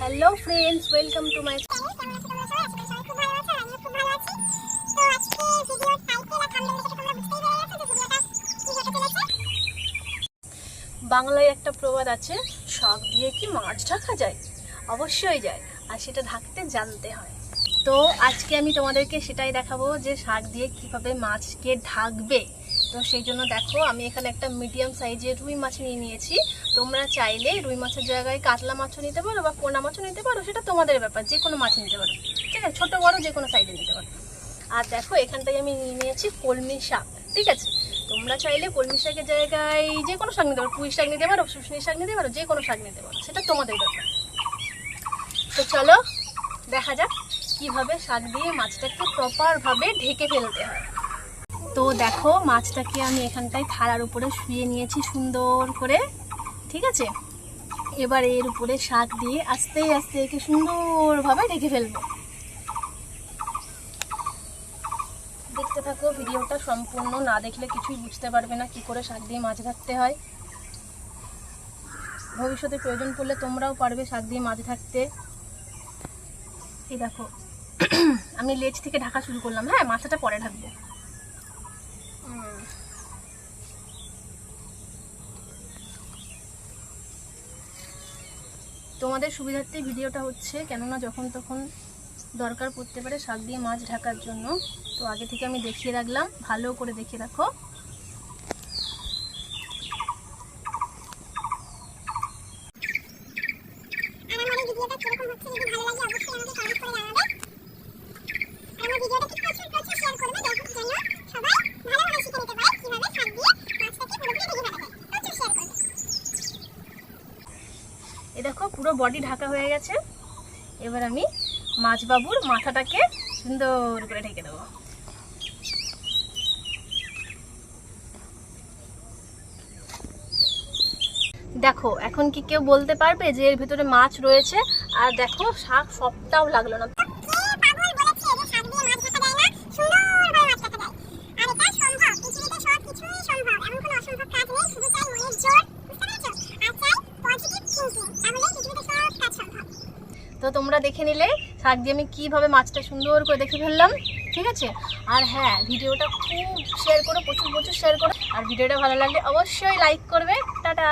Hello friends welcome to my বাংলায় একটা প্রবাদ আছে শাক দিয়ে কি মাছ ঢাকা যায়? অবশ্যই যায় আর সেটা ঢাকতে জানতে হয়। তো আজকে আমি তোমাদেরকে সেটাই দেখাবো যে শাক দিয়ে কীভাবে মাছকে ঢাকবে। তো সেই জন্য দেখো, আমি এখানে একটা মিডিয়াম সাইজের রুই মাছ নিয়ে নিয়েছি। তোমরা চাইলে রুই মাছের জায়গায় কাতলা মাছও নিতে পারো বা পোনা মাছও নিতে পারো, সেটা তোমাদের ব্যাপার যে কোনো মাছ নিতে পারো। ঠিক আছে? ছোটো, বড়ো যে কোনো সাইজে নিতে পারো। আর দেখো, এখানটায় আমি নিয়ে নিয়েছি কলমি শাক, ঠিক আছে? তোমরা চাইলে কলমি শাকের জায়গায় যে কোনো শাক নিতে পারো, পুঁই শাক নিতে পারো, শুশনি শাক নিতে পারো যে কোনো শাক নিতে পারো, সেটা তোমাদের ব্যাপার। তো চলো, দেখা যাক কীভাবে শাক দিয়ে মাছটাকে প্রপারভাবে ঢেকে ফেলতে হয়। তো দেখো, মাছটাকে আমি এখানটায় থালার উপরে শুয়ে নিয়েছি সুন্দর করে, ঠিক আছে? এবার এর উপরে শাক দিয়ে আস্তে আস্তে একে সুন্দরভাবে ঢেকে ফেলব। দেখতে থাকো, ভিডিওটা সম্পূর্ণ না দেখলে কিছুই বুঝতে পারবে না, কি করে শাক দিয়ে মাছ ধরতে হয়। ভবিষ্যতে প্রয়োজন পড়লে তোমরাও পারবে শাক দিয়ে মাছ থাকতে এই দেখো, আমি লেজ থেকে ঢাকা শুরু করলাম হ্যাঁ? মাথাটা পরে ঢাকবো। তোমাদের সুবিধার্থে ভিডিওটা হচ্ছে, কেননা যখন তখন দরকার পড়তে পারে শাক দিয়ে মাছ ঢাকার জন্য। তো আগে থেকে আমি দেখিয়ে রাখলাম, ভালো করে দেখে রাখো আমার মনে ভিডিওটা কীরকম হচ্ছে যদি ভালো লাগে অবশ্যই আমাকে কমেন্ট করে জানাবে আর আমার ভিডিওটাকে প্রচুর প্রচুর শেয়ার করবে যাতে যেন সবাই ভালোভাবে শিখে নিতে পারে কীভাবে শাক দিয়ে মাছটাকে পুরোপুরি ঢেকে ফেলা যায় প্রচুর শেয়ার করবে এই দেখো, পুরো বডি ঢাকা হয়ে গেছে। এবার আমি মাছ বাবুর মাথাটাকে সুন্দর করে ঢেকে দেবো। দেখো, এখন কি কেউ বলতে পারবে যে এর ভিতরে মাছ রয়েছে? আর দেখো, শাক সবটাও লাগল না কে পাগল বলেছে যে শাক দিয়ে মাছ ঢাকা যায় না সুন্দরভাবে মাছ ঢাকা যায় আর এটা সম্ভব পৃথিবীতে সব কিছুই সম্ভব এমন কোনো অসম্ভব কাজ নেই শুধু চাই মনের জোর বুঝতে পেরেছ আর চাই পজিটিভ থিঙ্কিং তাহলে পৃথিবীতে সব কাজ সম্ভব তো তোমরা দেখে নিলে শাক দিয়ে আমি কীভাবে মাছটা সুন্দর করে দেখে ফেললাম, ঠিক আছে? আর হ্যাঁ ভিডিওটা খুব শেয়ার করো, প্রচুর প্রচুর শেয়ার করো। আর ভিডিওটা ভালো লাগলে অবশ্যই লাইক করবে। টাটা!